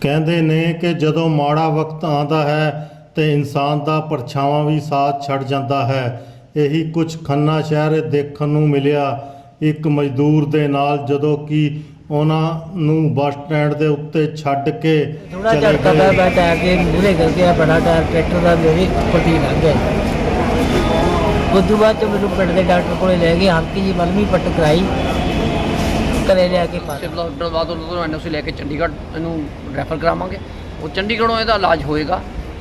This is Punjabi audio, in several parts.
ਕਹਿੰਦੇ ਨੇ ਕਿ ਜਦੋਂ ਮਾੜਾ ਵਕਤ ਆਉਂਦਾ ਹੈ ਤੇ ਇਨਸਾਨ ਦਾ ਪਰਛਾਵਾਂ ਵੀ ਸਾਥ ਛੱਡ ਜਾਂਦਾ ਹੈ। ਇਹੀ ਕੁਝ ਖੰਨਾ ਸ਼ਹਿਰ ਦੇਖਣ ਨੂੰ ਮਿਲਿਆ। ਇੱਕ ਮਜ਼ਦੂਰ ਦੇ ਨਾਲ ਜਦੋਂ ਕਿ ਉਹਨਾਂ ਨੂੰ ਬੱਸ ਸਟੈਂਡ ਦੇ ਉੱਤੇ ਛੱਡ ਕੇ ਥੋੜਾ ਚਲੇ ਝਟਕਾ ਗਏ। ਪਿਆ ਮੈਂ ਟਾਇਰ ਦੇ ਮੂਹਰੇ ਕਰ ਗਿਆ ਬੜਾ ਟਾਇਰ ਟਰੈਕਟਰ ਦਾ ਮੇਰੇ ਉੱਪਰ ਦੀ ਲੰਘ ਗਿਆ। ਤੋਂ ਬਾਅਦ ਚ ਮੈਨੂੰ ਪਿੰਡ ਦੇ ਡਾਕਟਰ ਕੋਲੇ ਲੈ ਗਏ ਹਲਕੀ ਜੀ ਮਲਮੀ ਪੱਟ ਕਰਾਈ। ਘਰੇ ਲਿਆ ਕੇ ਪਾ ਸਿਵਲ ਹਸਪਤਾਲ ਬਾਅਦ ਉਹਨੂੰ ਐਨਓਸੀ ਲੈ ਕੇ ਚੰਡੀਗੜ੍ਹ ਇਹਨੂੰ ਰੈਫਰ ਕਰਾਵਾਂਗੇ। ਉਹ ਚੰਡੀਗੜ੍ਹੋਂ ਇਹਦਾ ਇਲਾਜ ਹੋਏਗਾ।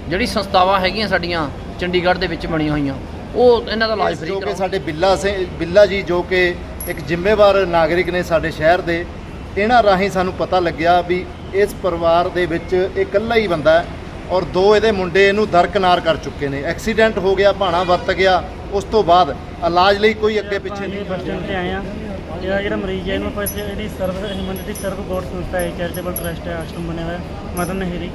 ਜਿਹੜੀ ਸੰਸਥਾਵਾਂ ਹੈਗੀਆਂ ਸਾਡੀਆਂ ਚੰਡੀਗੜ੍ਹ ਦੇ ਵਿੱਚ ਬਣੀਆਂ ਹੋਈਆਂ ਉਹ ਇਹਨਾਂ ਦਾ ਇਲਾਜ ਫ੍ਰੀ ਜੋ ਕਿ ਸਾਡੇ ਬਿੱਲਾ ਸਿੰਘ ਬਿੱਲਾ ਜੀ ਜੋ ਕਿ ਇੱਕ ਜ਼ਿੰਮੇਵਾਰ ਨਾਗਰਿਕ ਨੇ ਸਾਡੇ ਸ਼ਹਿਰ ਦੇ ਇਹਨਾਂ ਰਾਹੀਂ ਸਾਨੂੰ ਪਤਾ ਲੱਗਿਆ ਵੀ ਇਸ ਪਰਿਵਾਰ ਦੇ ਵਿੱਚ ਇਹ ਇਕੱਲਾ ਹੀ ਬੰਦਾ ਹੈ ਔਰ ਦੋ ਇਹਦੇ ਮੁੰਡੇ ਇਹਨੂੰ ਦਰਕਨਾਰ ਕਰ ਚੁੱਕੇ ਨੇ। ਐਕਸੀਡੈਂਟ ਹੋ ਗਿਆ ਭਾਣਾ ਵਰਤ ਗਿਆ ਉਸ ਤੋਂ ਬਾਅਦ ਇਲਾਜ ਲਈ ਕੋਈ ਅੱਗੇ ਪਿੱਛੇ ਨਹੀਂ ਬੱਸ ਸਟੈਂਡ ਤੇ ਆਏ ਆ ਇਹਦਾ ਜਿਹੜਾ ਮਰੀਜ਼ ਹੈ ਇਹਨੂੰ ਆਪਾਂ ਇੱਥੇ ਇਹਦੀ ਸਰਵ ਦੀ ਸਰਵ ਗੋਡ ਸੰਸਥਾ ਹੈ ਚੈਰੀਟੇਬਲ ਟਰਸਟ ਹੈ ਆਸ਼ਰਮ ਬਣਿਆ ਹੋਇਆ ਮਦਨ ਨਹਿਰੀ।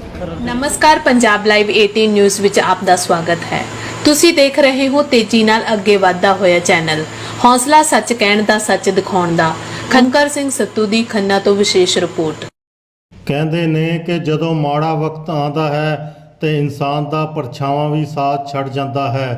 ਨਮਸਕਾਰ ਪੰਜਾਬ ਲਾਈਵ 18 ਨਿਊਜ਼ ਵਿੱਚ ਆਪ ਦਾ ਸਵਾਗਤ ਹੈ। ਤੁਸੀਂ ਦੇਖ ਰਹੇ ਹੋ ਤੇਜ਼ੀ ਨਾਲ ਅੱਗੇ ਵਧਦਾ ਹੋਇਆ ਚੈਨਲ ਹੌਸਲਾ ਸੱਚ ਕਹਿਣ ਦਾ ਸੱਚ ਦਿਖਾਉਣ ਦਾ। ਖਨਕਰ ਸਿੰਘ ਸੱਤੂ ਦੀ ਖੰਨਾ ਤੋਂ ਵਿਸ਼ੇਸ਼ ਰਿਪੋਰਟ। ਕਹਿੰਦੇ ਨੇ ਕਿ ਜਦੋਂ ਮਾੜਾ ਵਕਤ ਆਉਂਦਾ ਹੈ ਤੇ ਇਨਸਾਨ ਦਾ ਪਰਛਾਵਾਂ ਵੀ ਸਾਥ ਛੱਡ ਜਾਂਦਾ ਹੈ।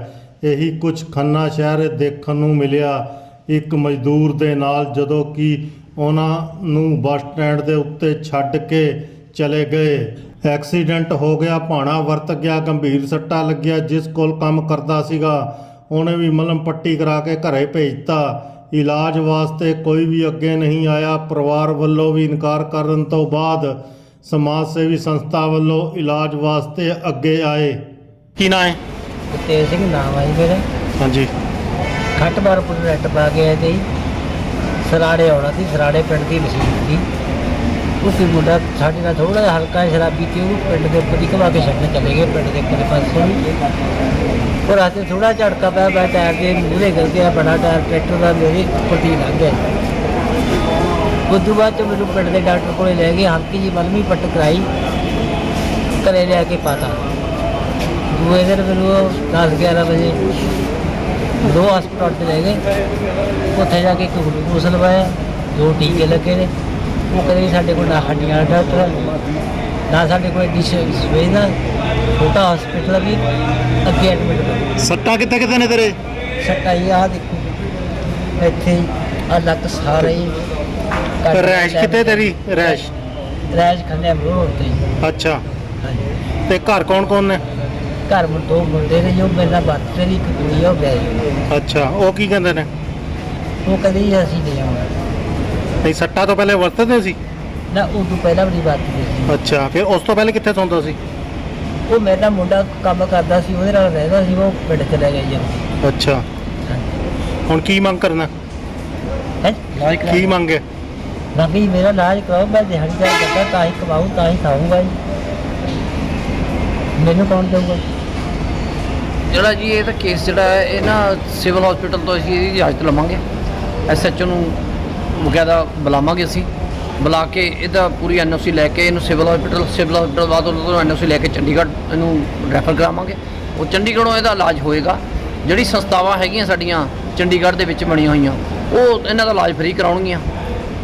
ਇਹੀ ਕੁਝ ਖੰਨਾ ਸ਼ਹਿਰ ਦੇਖਣ ਨੂੰ ਮਿਲਿਆ। ਇੱਕ ਮਜ਼ਦੂਰ ਦੇ ਨਾਲ ਜਦੋਂ ਕਿ ਉਹਨਾਂ ਨੂੰ ਬੱਸ ਸਟੈਂਡ ਦੇ ਉੱਤੇ ਛੱਡ ਕੇ ਚਲੇ ਗਏ। ਐਕਸੀਡੈਂਟ ਹੋ ਗਿਆ, ਭਾਣਾ ਵਰਤ ਗਿਆ, ਗੰਭੀਰ ਸੱਟਾ ਲੱਗਿਆ, ਜਿਸ ਕੋਲ ਕੰਮ ਕਰਦਾ ਸੀਗਾ, ਉਹਨੇ ਵੀ ਮਲਮ ਪੱਟੀ ਕਰਾ ਕੇ ਘਰੇ ਭੇਜਤਾ। ਇਲਾਜ ਵਾਸਤੇ ਕੋਈ ਵੀ ਅੱਗੇ ਨਹੀਂ ਆਇਆ। ਪਰਿਵਾਰ ਵੱਲੋਂ ਵੀ ਇਨਕਾਰ ਕਰਨ ਤੋਂ ਬਾਅਦ ਸਮਾਜ ਸੇਵੀ ਸੰਸਥਾ ਵੱਲੋਂ ਇਲਾਜ ਵਾਸਤੇ ਅੱਗੇ ਆਏ। ਕੀ ਨਾਂ ਹੈ? ਤੇਜ ਸਿੰਘ ਨਾਮ ਆਈ ਮੇਰਾ ਹਾਂਜੀ। ਖੱਟ ਬਾਰ ਪੁੱਟ ਰੈਟ ਪਾ ਕੇ ਆਏ ਤੇ ਜੀ। ਸਰਾੜੇ ਆਉਣਾ ਸੀ ਸਰਾੜੇ ਪਿੰਡ ਦੀ ਮਸ਼ੀਨ ਸੀ। ਉਸੇ ਮੁੰਡਾ ਸਾਡੇ ਨਾਲ ਥੋੜਾ ਜਿਹਾ ਹਲਕਾ ਜਿਹਾ ਸ਼ਰਾਬੀ ਤੇ ਉਹ ਪਿੰਡ ਦੇ ਉੱਪਰ ਦੀ ਘਵਾ ਕੇ ਛੱਡਣ ਚਲੇ ਗਏ ਪਿੰਡ ਦੇ ਉੱਪਰ ਪਾਸੇ। ਉਹ ਰਾਤੇ ਥੋੜਾ ਝਟਕਾ ਪਿਆ ਮੈਂ ਟਾਇਰ ਦੇ ਮੂਹਰੇ ਕਰ ਗਿਆ ਬੜਾ ਟਾਇਰ ਟਰੈਕਟਰ ਦਾ ਮੇਰੇ ਉੱਪਰ ਦੀ ਲੰਘ ਗਿਆ। ਉਸ ਤੋਂ ਬਾਅਦ ਚ ਮੈਨੂੰ ਪਿੰਡ ਦੇ ਡਾਕਟਰ ਕੋਲੇ ਲੈ ਗਏ ਹਲਕੀ ਜੀ ਮਲਮੀ ਪੱਟ ਕਰਾਈ ਘਰੇ ਲਿਆ ਕੇ ਪਾਤਾ। ਦੂਏ ਦਿਨ ਮੈਨੂੰ 10 11 ਵਜੇ ਦੋ ਹਸਪਤਾਲ ਤੇ ਲੈ ਗਏ। ਉੱਥੇ ਜਾ ਕੇ ਇੱਕ ਗਲੂਕੋਸ ਲਵਾਇਆ। ਦੋ ਟੀਕੇ ਲੱਗੇ ਨੇ। ਉਹ ਕਹਿੰਦੇ ਸਾਡੇ ਕੋਲ ਨਾ ਹੱਡੀਆਂ ਦਾ ਡਾਕਟਰ ਹੈ, ਨਾ ਸਾਡੇ ਕੋਲ ਡਿਸ਼ ਸਵੇਦਾ ਛੋਟਾ ਹਸਪੀਟਲ ਵੀ ਅੱਗੇ ਐਡਮਿਟ ਕਰੋ। ਸੱਟਾਂ ਕਿੱਥੇ ਕਿੱਥੇ ਨੇ ਤੇਰੇ? ਸਟਾਈ ਆ ਦੇਖੋ। ਇੱਥੇ ਆ ਲੱਕ ਸਾਰੇ ਹੀ ਕੱਟ ਰੈਸ਼ ਕਿੱਥੇ ਤੇਰੀ? ਰੈਸ਼? ਰੈਸ਼ ਖੰਨੇ ਰੋਡ ਤੇ ਹੀ। ਅੱਛਾ। ਹਾਂਜੀ। ਤੇ ਘਰ ਕੌਣ ਕੌਣ ਨੇ? ਘਰ ਮੇ ਦੋ ਮੁੰਡੇ ਨੇ ਜੋ ਮੇਰੇ ਨਾਲ ਬਾਤ ਕਰੀ ਇੱਕ ਕੁੜੀ ਉਹ ਗਈ ਅੱਛਾ ਉਹ ਕੀ ਕਹਿੰਦੇ ਨੇ? ਉਹ ਕਹਿੰਦੇ ਜੀ ਅਸੀਂ ਨਹੀਂ ਆਉਣਾ। ਨਹੀਂ ਸੱਟਾਂ ਤੋਂ ਪਹਿਲੇ ਵਰਤਦੇ ਸੀ? ਨਾ ਉਹ ਤੋਂ ਪਹਿਲਾਂ ਵੀ ਬਾਤ ਕੀਤੀ ਅੱਛਾ ਫਿਰ ਉਸ ਤੋਂ ਪਹਿਲੇ ਕਿੱਥੇ ਸੌਂਦਾ ਸੀ? ਉਹ ਮੇਰਾ ਨਾਲ ਮੁੰਡਾ ਕੰਮ ਕਰਦਾ ਸੀ ਉਹਦੇ ਨਾਲ ਰਹਿੰਦਾ ਸੀ ਉਹ ਪਿੰਡ ਚਲੇ ਗਿਆ ਜੀ। ਅੱਛਾ। ਹੁਣ ਕੀ ਮੰਗ ਕਰਨਾ? ਹੈ? ਕੀ ਮੰਗੇ ਨਾ ਵੀ ਮੇਰਾ ਇਲਾਜ ਕਰਾਓ ਮੈਂ ਦਿਹਾੜੀ ਦਾ ਕਰਦਾ ਤਾਂ ਹੀ ਕਮਾਊਂ ਤਾਂ ਹੀ ਖਾਊਂਗਾ ਜੀ। ਮੈਨੂੰ ਕੌਣ ਦੇਊਗਾ? ਜਿਹੜਾ ਜੀ ਇਹ ਤਾਂ ਕੇਸ ਜਿਹੜਾ ਹੈ, ਇਹ ਨਾ ਸਿਵਲ ਹਸਪੀਟਲ ਤੋਂ ਅਸੀਂ ਇਹਦੀ ਇਜਾਜ਼ਤ ਲਵਾਂਗੇ। ਐਸਐਚਓ ਨੂੰ ਬਕਾਇਦਾ ਬੁਲਾਵਾਂਗੇ ਅਸੀਂ। ਬੁਲਾ ਕੇ ਇਹਦਾ ਪੂਰੀ ਐਨਓਸੀ ਲੈ ਕੇ ਇਹਨੂੰ ਸਿਵਲ ਹਸਪੀਟਲ ਸਿਵਲ ਹਸਪੀਟਲ ਬਾਅਦ ਉਹਨੂੰ ਐਨਓਸੀ ਲੈ ਕੇ ਚੰਡੀਗੜ੍ਹ ਇਹਨੂੰ ਰੈਫਰ ਕਰਾਵਾਂਗੇ। ਉਹ ਚੰਡੀਗੜ੍ਹੋਂ ਇਹਦਾ ਇਲਾਜ ਹੋਏਗਾ। ਜਿਹੜੀ ਸੰਸਥਾਵਾਂ ਹੈਗੀਆਂ ਸਾਡੀਆਂ ਚੰਡੀਗੜ੍ਹ ਦੇ ਵਿੱਚ ਬਣੀਆਂ ਹੋਈਆਂ, ਉਹ ਇਹਨਾਂ ਦਾ ਇਲਾਜ ਫ੍ਰੀ ਕਰਾਉਣਗੀਆਂ।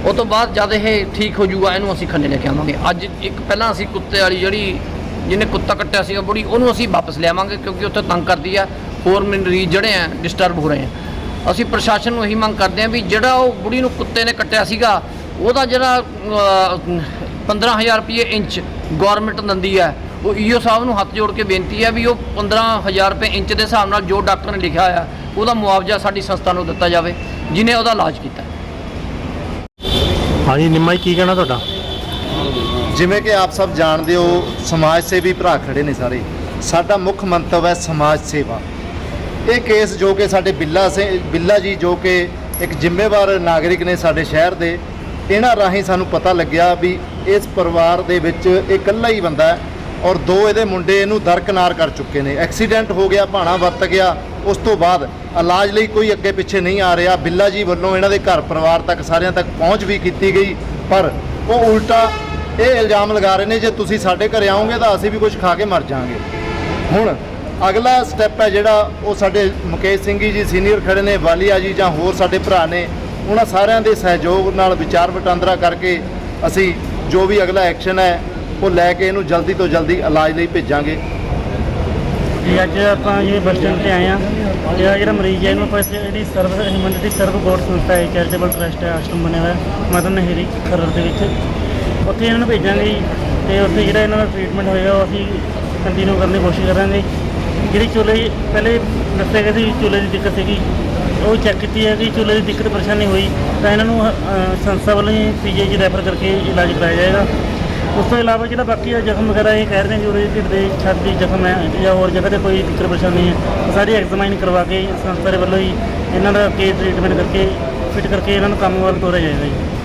ਉਹ ਤੋਂ ਬਾਅਦ ਜਦ ਇਹ ਠੀਕ ਹੋ ਜਾਊਗਾ ਇਹਨੂੰ ਅਸੀਂ ਖੰਨੇ ਲੈ ਕੇ ਆਵਾਂਗੇ। ਅੱਜ ਇੱਕ ਪਹਿਲਾਂ ਅਸੀਂ ਕੁੱਤੇ ਵਾਲੀ ਜਿਹੜੀ ਜਿਹਨੇ ਕੁੱਤਾ ਕੱਟਿਆ ਸੀਗਾ ਬੁੜੀ ਉਹਨੂੰ ਅਸੀਂ ਵਾਪਸ ਲਿਆਵਾਂਗੇ ਕਿਉਂਕਿ ਉੱਥੇ ਤੰਗ ਕਰਦੀ ਆ ਹੋਰ ਮਰੀਜ਼ ਜਿਹੜੇ ਆ ਡਿਸਟਰਬ ਹੋ ਰਹੇ ਆ। ਅਸੀਂ ਪ੍ਰਸ਼ਾਸਨ ਨੂੰ ਇਹੀ ਮੰਗ ਕਰਦੇ ਆ ਵੀ ਜਿਹੜਾ ਉਹ ਬੁੜੀ ਨੂੰ ਕੁੱਤੇ ਨੇ ਕੱਟਿਆ ਸੀਗਾ ਉਹਦਾ ਜਿਹੜਾ ਅਹ, 15000 ਰੁਪਏ ਇੰਚ ਗਵਰਨਮੈਂਟ ਦਿੰਦੀ ਹੈ ਉਹ ਈਓ ਸਾਹਿਬ ਨੂੰ ਹੱਥ ਜੋੜ ਕੇ ਬੇਨਤੀ ਹੈ ਵੀ ਉਹ 15000 ਰੁਪਏ ਇੰਚ ਦੇ ਹਿਸਾਬ ਨਾਲ ਜੋ ਡਾਕਟਰ ਨੇ ਲਿਖਿਆ ਹੋਇਆ ਉਹਦਾ ਮੁਆਵਜ਼ਾ ਸਾਡੀ ਸੰਸਥਾ ਨੂੰ ਦਿੱਤਾ ਜਾਵੇ ਜਿਨੇ ਉਹਦਾ ਇਲਾਜ ਕੀਤਾ। ਹਾਂਜੀ ਨਿੰਮਾ ਜੀ ਕੀ ਕਹਿਣਾ ਤੁਹਾਡਾ? ਜਿਵੇਂ ਕਿ ਆਪ ਸਭ ਜਾਣਦੇ ਹੋ, ਸਮਾਜ ਸੇਵੀ ਭਰਾ ਖੜੇ ਨੇ ਸਾਰੇ। ਸਾਡਾ ਮੁੱਖ ਮੰਤਵ ਹੈ ਸਮਾਜ ਸੇਵਾ। ਇਹ ਕੇਸ ਜੋ ਕਿ ਸਾਡੇ ਬਿੱਲਾ ਸਿੰਘ ਬਿੱਲਾ ਜੀ ਜੋ ਕਿ ਇੱਕ ਜ਼ਿੰਮੇਵਾਰ ਨਾਗਰਿਕ ਨੇ ਸਾਡੇ ਸ਼ਹਿਰ ਦੇ, ਇਹਨਾਂ ਰਾਹੀਂ ਸਾਨੂੰ ਪਤਾ ਲੱਗਿਆ ਵੀ ਇਸ ਪਰਿਵਾਰ ਦੇ ਵਿੱਚ ਇਹ ਇਕੱਲਾ ਹੀ ਬੰਦਾ ਹੈ ਔਰ ਦੋ ਇਹਦੇ ਮੁੰਡੇ ਇਹਨੂੰ ਦਰਕਨਾਰ ਕਰ ਚੁੱਕੇ ਨੇ। ਐਕਸੀਡੈਂਟ ਹੋ ਗਿਆ, ਭਾਣਾ ਵਰਤ ਗਿਆ, ਉਸ ਤੋਂ ਬਾਅਦ ਇਲਾਜ ਲਈ ਕੋਈ ਅੱਗੇ ਪਿੱਛੇ ਨਹੀਂ ਆ ਰਿਹਾ। ਬਿੱਲਾ ਜੀ ਵੱਲੋਂ ਇਹਨਾਂ ਦੇ ਘਰ ਪਰਿਵਾਰ ਤੱਕ ਸਾਰਿਆਂ ਤੱਕ ਪਹੁੰਚ ਵੀ ਕੀਤੀ ਗਈ, ਪਰ ਉਹ ਉਲਟਾ ਇਹ ਇਲਜ਼ਾਮ ਲਗਾ ਰਹੇ ਨੇ, ਜੇ ਤੁਸੀਂ ਸਾਡੇ ਘਰੇ ਆਓਗੇ ਤਾਂ ਅਸੀਂ ਵੀ ਕੁਝ ਖਾ ਕੇ ਮਰ ਜਾਾਂਗੇ। ਹੁਣ ਅਗਲਾ ਸਟੈਪ ਹੈ ਜਿਹੜਾ ਉਹ ਸਾਡੇ ਮੁਕੇਸ਼ ਸਿੰਘ ਜੀ ਸੀਨੀਅਰ ਖੜੇ ਨੇ, ਵਾਲੀਆ ਜੀ ਜਾਂ ਹੋਰ ਸਾਡੇ ਭਰਾ ਨੇ, ਉਹਨਾਂ ਸਾਰਿਆਂ ਦੇ ਸਹਿਯੋਗ ਨਾਲ ਵਿਚਾਰ ਵਟਾਂਦਰਾ ਕਰਕੇ ਅਸੀਂ ਜੋ ਵੀ ਅਗਲਾ ਐਕਸ਼ਨ ਹੈ, ਉਹ ਲੈ ਕੇ ਇਹਨੂੰ ਜਲਦੀ ਤੋਂ ਜਲਦੀ ਇਲਾਜ ਲਈ ਭੇਜਾਂਗੇ। ਜੀ, ਅੱਜ ਆਪਾਂ ਇਹ ਬੱਸ ਸਟੈਂਡ ਤੇ ਆਏ ਆ ਇਹ ਜਿਹੜਾ ਮਰੀਜ਼ ਹੈ, ਇਹਨੂੰ ਆਪਾਂ ਜਿਹੜੀ ਸਰਵ ਹਿਊਮਨਿਟੀ ਸਰਵ ਗੋਡ ਸੰਸਥਾ ਹੈ ਚੈਰੀਟੇਬਲ ਟਰਸਟ ਹੈ, ਆਸ਼ਰਮ ਬਣਿਆ ਹੋਇਆ ਮਦਨ ਨਹਿਰੀ ਖਰੜ ਦੇ ਵਿੱਚ। ਉੱਥੇ ਇਹਨਾਂ ਨੂੰ ਭੇਜਾਂਗੇ ਜੀ ਤੇ ਉੱਥੇ ਜਿਹੜਾ ਇਹਨਾਂ ਦਾ ਟ੍ਰੀਟਮੈਂਟ ਹੋਏਗਾ ਉਹ ਅਸੀਂ ਕੰਟੀਨਿਊ ਕਰਨ ਦੀ ਕੋਸ਼ਿਸ਼ ਕਰਾਂਗੇ। ਜਿਹੜੀ ਚੁੱਲ੍ਹੇ ਦੀ ਪਹਿਲੇ ਦੱਸਿਆ ਗਿਆ ਸੀ ਚੁੱਲ੍ਹੇ ਦੀ ਦਿੱਕਤ ਸੀਗੀ ਉਹ ਚੈੱਕ ਕੀਤੀ ਹੈ ਕਿ ਚੁੱਲ੍ਹੇ ਦੀ ਦਿੱਕਤ ਪਰੇਸ਼ਾਨੀ ਹੋਈ ਤਾਂ ਇਹਨਾਂ ਨੂੰ ਅਹ, ਸੰਸਥਾ ਵੱਲੋਂ ਹੀ ਪੀਜੀ ਰੈਫਰ ਕਰਕੇ ਇਲਾਜ ਕਰਾਇਆ ਜਾਏਗਾ। ਉਸ ਤੋਂ ਇਲਾਵਾ ਜਿਹੜਾ ਬਾਕੀ ਦਾ ਜ਼ਖਮ ਵਗੈਰਾ ਇਹ ਕਹਿ ਰਹੇ ਨੇ ਕਿ ਉਹਦੇ ਢਿੱਡ ਦੇ ਛੱਤ ਦੀ ਜ਼ਖਮ ਹੈ ਜਾਂ ਹੋਰ ਜਗ੍ਹਾ ਤੇ ਕੋਈ ਦਿੱਕਤ ਪਰੇਸ਼ਾਨੀ ਹੈ ਉਹ ਸਾਰੀ ਐਗਜ਼ਾਮਾਈਨ ਕਰਵਾ ਕੇ ਸੰਸਥਾ ਦੇ ਵੱਲੋਂ ਹੀ ਇਹਨਾਂ ਦਾ ਕੇ ਟ੍ਰੀਟਮੈਂਟ ਕਰਕੇ ਫਿਟ ਕਰਕੇ ਇਹਨਾਂ ਨੂੰ ਕੰਮ ਵੱਲ ਤੋਰਿਆ ਜਾਏਗਾ ਜੀ।